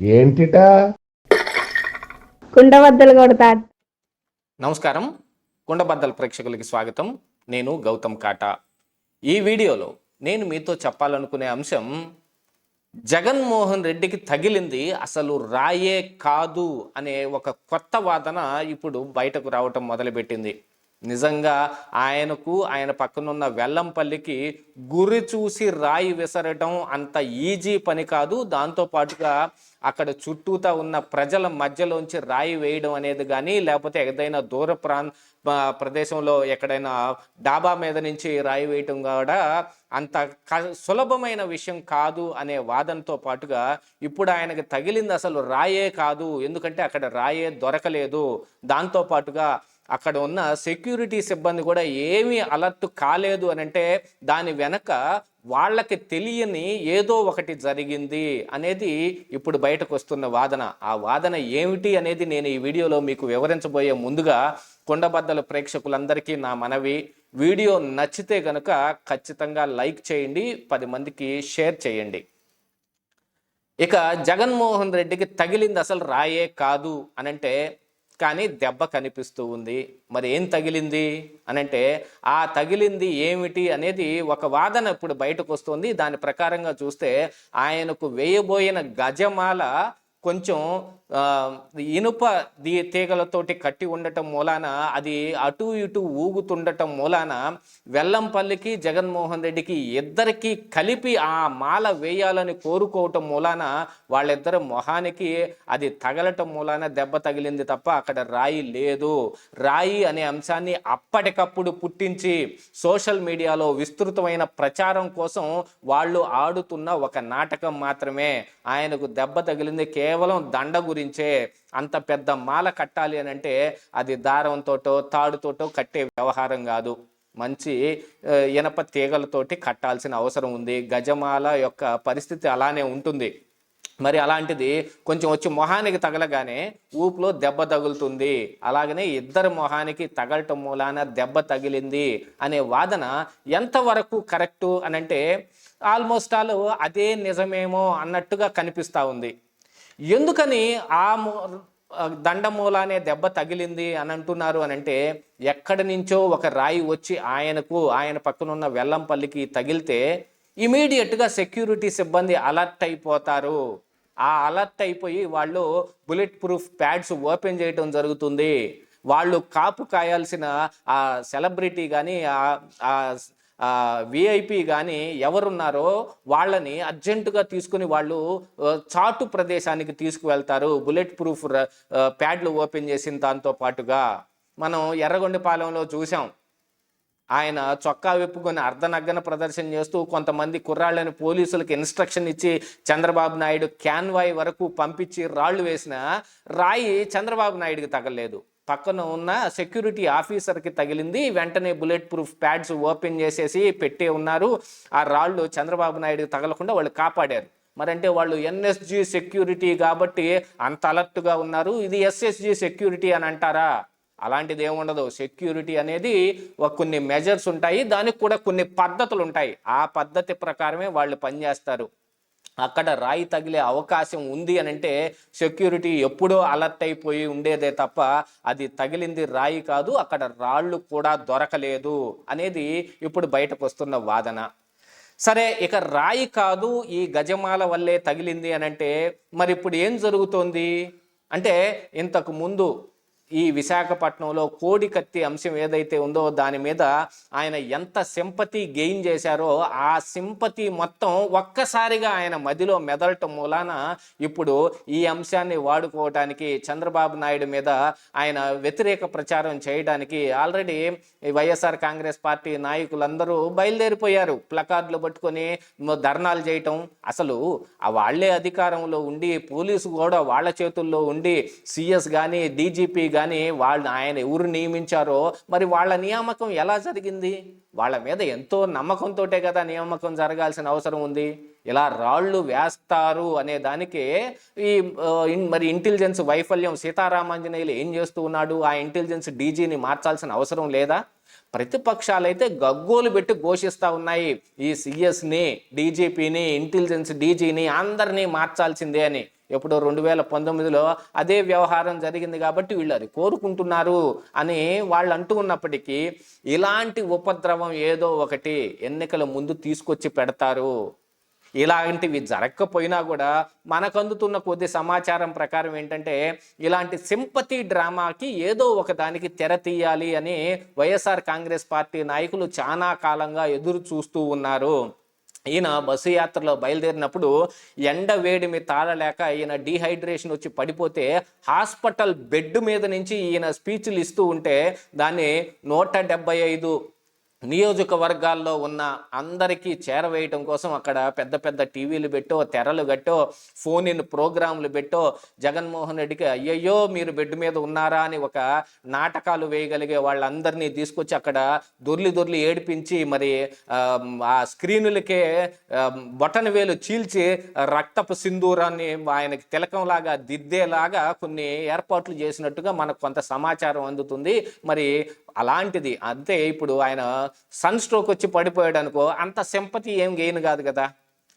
ఏంటిటా? కుండబద్దలు కొడతా. నమస్కారం. కుండబద్దల ప్రేక్షకులకి స్వాగతం. నేను గౌతమ్ కాటా. ఈ వీడియోలో నేను మీతో చెప్పాలనుకునే అంశం జగన్మోహన్ రెడ్డికి తగిలింది అసలు రాయే కాదు అనే ఒక కొత్త వాదన ఇప్పుడు బయటకు రావటం మొదలుపెట్టింది. నిజంగా ఆయనకు ఆయన పక్కనున్న వెల్లంపల్లికి గురి చూసి రాయి విసరటం అంత ఈజీ పని కాదు. దాంతో పాటుగా అక్కడ చుట్టూతా ఉన్న ప్రజల మధ్యలోంచి రాయి వేయడం అనేది కానీ లేకపోతే ఏదైనా దూర ప్రాంత ప్రదేశంలో ఎక్కడైనా డాబా మీద నుంచి రాయి వేయటం కూడా అంత క- సులభమైన విషయం కాదు అనే వాదనతో పాటుగా ఇప్పుడు ఆయనకి తగిలింది అసలు రాయే కాదు. ఎందుకంటే అక్కడ రాయే దొరకలేదు. దాంతో పాటుగా అక్కడ ఉన్న సెక్యూరిటీ సిబ్బంది కూడా ఏమీ అలర్ట్ కాలేదు అని అంటే దాని వెనక వాళ్ళకి తెలియని ఏదో ఒకటి జరిగింది అనేది ఇప్పుడు బయటకు వస్తున్న వాదన. ఆ వాదన ఏమిటి అనేది నేను ఈ వీడియోలో మీకు వివరించబోయే ముందుగా కొండబద్దల ప్రేక్షకులందరికీ నా మనవి. వీడియో నచ్చితే గనుక ఖచ్చితంగా లైక్ చేయండి పది మందికి షేర్ చేయండి. ఇక జగన్మోహన్ రెడ్డికి తగిలింది అసలు రాయే కాదు అనంటే కానీ దెబ్బ కనిపిస్తూ ఉంది. మరి ఏం తగిలింది? అనంటే ఆ తగిలింది ఏమిటి అనేది ఒక వాదన ఇప్పుడు బయటకు వస్తుంది. దాని ప్రకారంగా చూస్తే ఆయనకు వేయబోయిన గజమాల కొంచెం ఇనుప దీ తీగలతోటి కట్టి ఉండటం మూలాన అది అటు ఇటు ఊగుతుండటం మూలాన వెల్లంపల్లికి జగన్మోహన్ రెడ్డికి ఇద్దరికి కలిపి ఆ మాల వేయాలని కోరుకోవటం మూలాన వాళ్ళిద్దరు మొహానికి అది తగలటం మూలాన దెబ్బ తగిలింది తప్ప అక్కడ రాయి లేదు. రాయి అనే అంశాన్ని అప్పటికప్పుడు పుట్టించి సోషల్ మీడియాలో విస్తృతమైన ప్రచారం కోసం వాళ్ళు ఆడుతున్న ఒక నాటకం మాత్రమే. ఆయనకు దెబ్బ తగిలింది కేవలం దండ గురించే అంత పెద్ద మాల కట్టాలి అని అంటే అది దారంతోటో తాడుతోటో కట్టే వ్యవహారం కాదు. మంచి ఇనప తీగలతోటి కట్టాల్సిన అవసరం ఉంది. గజమాల యొక్క పరిస్థితి అలానే ఉంటుంది. మరి అలాంటిది కొంచెం వచ్చి మొహానికి తగలగానే ఊపులో దెబ్బ తగులుతుంది. అలాగనే ఇద్దరు మొహానికి తగలటం మూలాన దెబ్బ తగిలింది అనే వాదన ఎంతవరకు కరెక్టు అనంటే ఆల్మోస్ట్ ఆల్ అదే నిజమేమో అన్నట్టుగా కనిపిస్తూ ఉంది. ఎందుకని ఆ మూ- అనే దండ మూలానే దెబ్బ తగిలింది అని అంటున్నారు అని అంటే ఎక్కడి నుంచో ఒక రాయి వచ్చి ఆయనకు ఆయన పక్కనున్న వెల్లంపల్లికి తగిలితే ఇమీడియట్గా సెక్యూరిటీ సిబ్బంది అలర్ట్ అయిపోతారు. ఆ అలర్ట్ అయిపోయి వాళ్ళు బుల్లెట్ ప్రూఫ్ ప్యాడ్స్ ఓపెన్ చేయటం జరుగుతుంది. వాళ్ళు కాపు కాయాల్సిన ఆ సెలబ్రిటీ కానీ ఆ విఐపి కానీ ఎవరున్నారో వాళ్ళని అర్జెంటుగా తీసుకుని వాళ్ళు చాటు ప్రదేశానికి తీసుకువెళ్తారు. బుల్లెట్ ప్రూఫ్ ప్యాడ్లు ఓపెన్ చేసిన దాంతో పాటుగా మనం ఎర్రగొండపాలెంలో చూసాం ఆయన చొక్కా విప్పుకొని అర్ధనగ్గన ప్రదర్శన చేస్తూ కొంతమంది కుర్రాళ్ళని పోలీసులకు ఇన్స్ట్రక్షన్ ఇచ్చి చంద్రబాబు నాయుడు క్యాన్వాయ్ వరకు పంపించి రాళ్ళు వేసిన రాయి చంద్రబాబు నాయుడుకి తగలేదు. పక్కన ఉన్న సెక్యూరిటీ ఆఫీసర్కి తగిలింది. వెంటనే బుల్లెట్ ప్రూఫ్ ప్యాడ్స్ ఓపెన్ చేసేసి పెట్టే ఉన్నారు. ఆ రాళ్ళు చంద్రబాబు నాయుడుకి తగలకుండా వాళ్ళు కాపాడారు. మరంటే వాళ్ళు ఎన్ఎస్జి సెక్యూరిటీ కాబట్టి అంత అలర్ట్గా ఉన్నారు. ఇది ఎస్ఎస్జి సెక్యూరిటీ అని అంటారా? అలాంటిది ఏముండదు. సెక్యూరిటీ అనేది ఒక కొన్ని మెజర్స్ ఉంటాయి. దానికి కూడా కొన్ని పద్ధతులు ఉంటాయి ఆ పద్ధతి ప్రకారమే వాళ్ళు పనిచేస్తారు. అక్కడ రాయి తగిలే అవకాశం ఉంది అని అంటే సెక్యూరిటీ ఎప్పుడో అలర్ట్ అయిపోయి ఉండేదే తప్ప అది తగిలింది రాయి కాదు అక్కడ రాళ్ళు కూడా దొరకలేదు అనేది ఇప్పుడు బయటకు వస్తున్న వాదన. సరే ఇక రాయి కాదు ఈ గజమాల వల్లే తగిలింది అని అంటే మరి ఇప్పుడు ఏం జరుగుతోంది? అంటే ఇంతకు ముందు ఈ విశాఖపట్నంలో కోడి కత్తి అంశం ఏదైతే ఉందో దాని మీద ఆయన ఎంత సింపతి గెయిన్ చేశారో ఆ సింపతి మొత్తం ఒక్కసారిగా ఆయన మదిలో మెదలటం మూలాన ఇప్పుడు ఈ అంశాన్ని వాడుకోవటానికి చంద్రబాబు నాయుడు మీద ఆయన వ్యతిరేక ప్రచారం చేయడానికి ఆల్రెడీ వైఎస్ఆర్ కాంగ్రెస్ పార్టీ నాయకులందరూ బయలుదేరిపోయారు. ప్లకార్డులు పట్టుకొని ధర్నాలు చేయటం అసలు ఆ వాళ్ళే అధికారంలో ఉండి పోలీసు కూడా వాళ్ళ చేతుల్లో ఉండి సిఎస్ కానీ డీజీపీ కానీ వాళ్ళు ఆయన ఎవరు నియమించారో మరి వాళ్ళ నియామకం ఎలా జరిగింది? వాళ్ళ మీద ఎంతో నమ్మకంతోటే కదా నియామకం జరగాల్సిన అవసరం ఉంది. ఇలా రాళ్ళు వేస్తారు అనే దానికి ఈ మరి ఇంటెలిజెన్స్ వైఫల్యం సీతారామాంజనేయులు ఏం చేస్తూ ఉన్నాడు? ఆ ఇంటెలిజెన్స్ డీజీని మార్చాల్సిన అవసరం లేదా? ప్రతిపక్షాలైతే గగ్గోలు పెట్టి ఘోషిస్తూ ఉన్నాయి. ఈ సిఎస్ని డీజీపీని ఇంటెలిజెన్స్ డీజీని అందరినీ మార్చాల్సిందే అని. ఎప్పుడో రెండు వేల పంతొమ్మిదిలో అదే వ్యవహారం జరిగింది కాబట్టి వీళ్ళు అది కోరుకుంటున్నారు అని వాళ్ళు అంటూ ఉన్నప్పటికీ ఇలాంటి ఉపద్రవం ఏదో ఒకటి ఎన్నికల ముందు తీసుకొచ్చి పెడతారు. ఇలాంటివి జరగకపోయినా కూడా మనకు అందుతున్న కొద్ది సమాచారం ప్రకారం ఏంటంటే ఇలాంటి సింపతి డ్రామాకి ఏదో ఒక దానికి తెర తీయాలి అని వైఎస్ఆర్ కాంగ్రెస్ పార్టీ నాయకులు చాలా కాలంగా ఎదురు చూస్తూ ఉన్నారు. ఈయన బస్సు యాత్రలో బయలుదేరినప్పుడు ఎండ వేడిమి తాళలేక ఈయన డీహైడ్రేషన్ వచ్చి పడిపోతే హాస్పిటల్ బెడ్ మీద నుంచి ఈయన స్పీచ్లు ఇస్తూ ఉంటే దాన్ని నూట డెబ్బై ఐదు నియోజకవర్గాల్లో ఉన్న అందరికీ చేరవేయటం కోసం అక్కడ పెద్ద పెద్ద టీవీలు పెట్టో తెరలు కట్టో ఫోన్ ఇన్ ప్రోగ్రాంలు పెట్టో జగన్మోహన్ రెడ్డికి అయ్యయ్యో మీరు బెడ్ మీద ఉన్నారా అని ఒక నాటకాలు వేయగలిగే వాళ్ళందరినీ తీసుకొచ్చి అక్కడ దొర్లి దొర్లి ఏడిపించి మరి ఆ, స్క్రీనులకే ఆ, బొటన వేలు చీల్చి రక్తపు సింధూరాన్ని ఆయనకి తిలకంలాగా దిద్దేలాగా కొన్ని ఏర్పాట్లు చేసినట్టుగా మనకు కొంత సమాచారం అందుతుంది. మరి అలాంటిది. అంతే ఇప్పుడు ఆయన సన్ స్ట్రోక్ వచ్చి పడిపోయాడు అనుకో అంత సింపతి ఏం గెయిన్ కాదు కదా.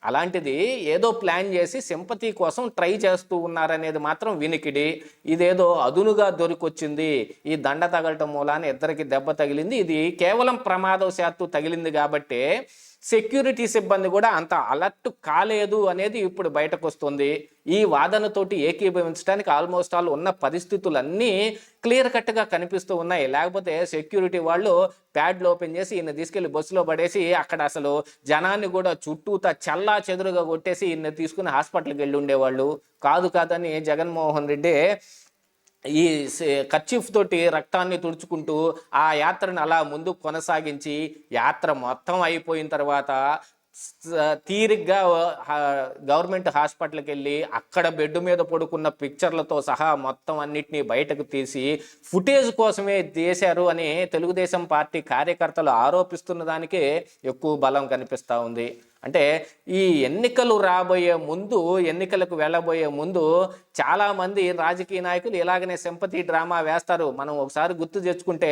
అలాంటిది ఏదో ప్లాన్ చేసి సింపతి కోసం ట్రై చేస్తూ ఉన్నారనేది మాత్రం వినికిడి. ఇదేదో అదునుగా దొరికొచ్చింది. ఈ దండ తగలటం మూలాన ఇద్దరికి దెబ్బ తగిలింది. ఇది కేవలం ప్రమాదవశాత్తు తగిలింది కాబట్టే సెక్యూరిటీ సిబ్బంది కూడా అంత అలర్ట్ కాలేదు అనేది ఇప్పుడు బయటకు వస్తుంది ఈ వాదనతోటి ఏకీభవించడానికి ఆల్మోస్ట్ ఆల్ ఉన్న పరిస్థితులన్నీ క్లియర్ కట్గా కనిపిస్తూ ఉన్నాయి. లేకపోతే సెక్యూరిటీ వాళ్ళు ప్యాడ్లు ఓపెన్ చేసి ఈయన తీసుకెళ్ళి బస్సులో పడేసి అక్కడ అసలు జనాన్ని కూడా చుట్టూతా చల్లా చెదురుగా కొట్టేసి ఈయన తీసుకుని హాస్పిటల్కి వెళ్ళి ఉండేవాళ్ళు. కాదు కాదని జగన్మోహన్ రెడ్డి ఈ కర్చీఫ్ తోటి రక్తాన్ని తుడుచుకుంటూ ఆ యాత్రను అలా ముందు కొనసాగించి యాత్ర మొత్తం అయిపోయిన తర్వాత తీరిగ్గా గవర్నమెంట్ హాస్పిటల్కి వెళ్ళి అక్కడ బెడ్ మీద పడుకున్న పిక్చర్లతో సహా మొత్తం అన్నిటినీ బయటకు తీసి ఫుటేజ్ కోసమే తీశారు అని తెలుగుదేశం పార్టీ కార్యకర్తలు ఆరోపిస్తున్న దానికే ఎక్కువ బలం కనిపిస్తూ ఉంది. అంటే ఈ ఎన్నికలు రాబోయే ముందు ఎన్నికలకు వెళ్ళబోయే ముందు చాలామంది రాజకీయ నాయకులు ఇలాగనే సింపతి డ్రామా వేస్తారు. మనం ఒకసారి గుర్తు తెచ్చుకుంటే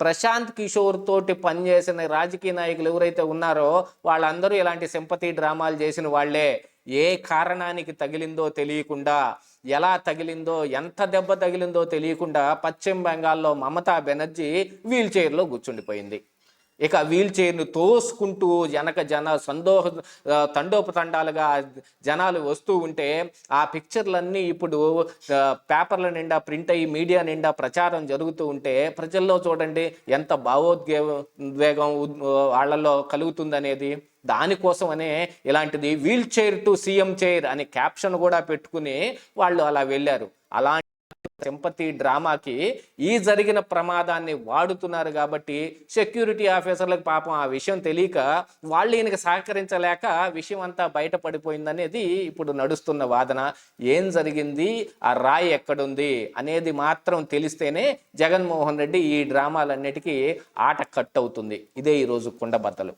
ప్రశాంత్ కిషోర్ తోటి పనిచేసిన రాజకీయ నాయకులు ఎవరైతే ఉన్నారో వాళ్ళందరూ ఇలాంటి సింపతి డ్రామాలు చేసిన వాళ్ళే. ఏ కారణానికి తగిలిందో తెలియకుండా ఎలా తగిలిందో ఎంత దెబ్బ తగిలిందో తెలియకుండా పశ్చిమ బెంగాల్లో మమతా బెనర్జీ వీల్ చైర్లో కూర్చుండిపోయింది. ఇక వీల్ చైర్ను తోసుకుంటూ వెనక జన సందోహ తండోపతండాలుగా జనాలు వస్తూ ఉంటే ఆ పిక్చర్లన్నీ ఇప్పుడు పేపర్ల నిండా ప్రింట్ అయ్యి మీడియా నిండా ప్రచారం జరుగుతూ ఉంటే ప్రజల్లో చూడండి ఎంత భావోద్వేగం ఉద్- వాళ్ళల్లో కలుగుతుందనేది. దానికోసమనే ఇలాంటిది wheel chair to CM chair అనే క్యాప్షన్ కూడా పెట్టుకుని వాళ్ళు అలా వెళ్ళారు. అలా సింపతి డ్రామాకి ఈ జరిగిన ప్రమాదాన్ని వాడుతున్నారు కాబట్టి సెక్యూరిటీ ఆఫీసర్లకు పాపం ఆ విషయం తెలియక వాళ్ళు ఈయనకి సహకరించలేక విషయం అంతా బయటపడిపోయిందనేది ఇప్పుడు నడుస్తున్న వాదన. ఏం జరిగింది? ఆ రాయి ఎక్కడుంది? అనేది మాత్రం తెలిస్తేనే జగన్మోహన్ రెడ్డి ఈ డ్రామాలన్నిటికీ ఆట కట్ అవుతుంది. ఇదే ఈరోజు కుండబద్దలు.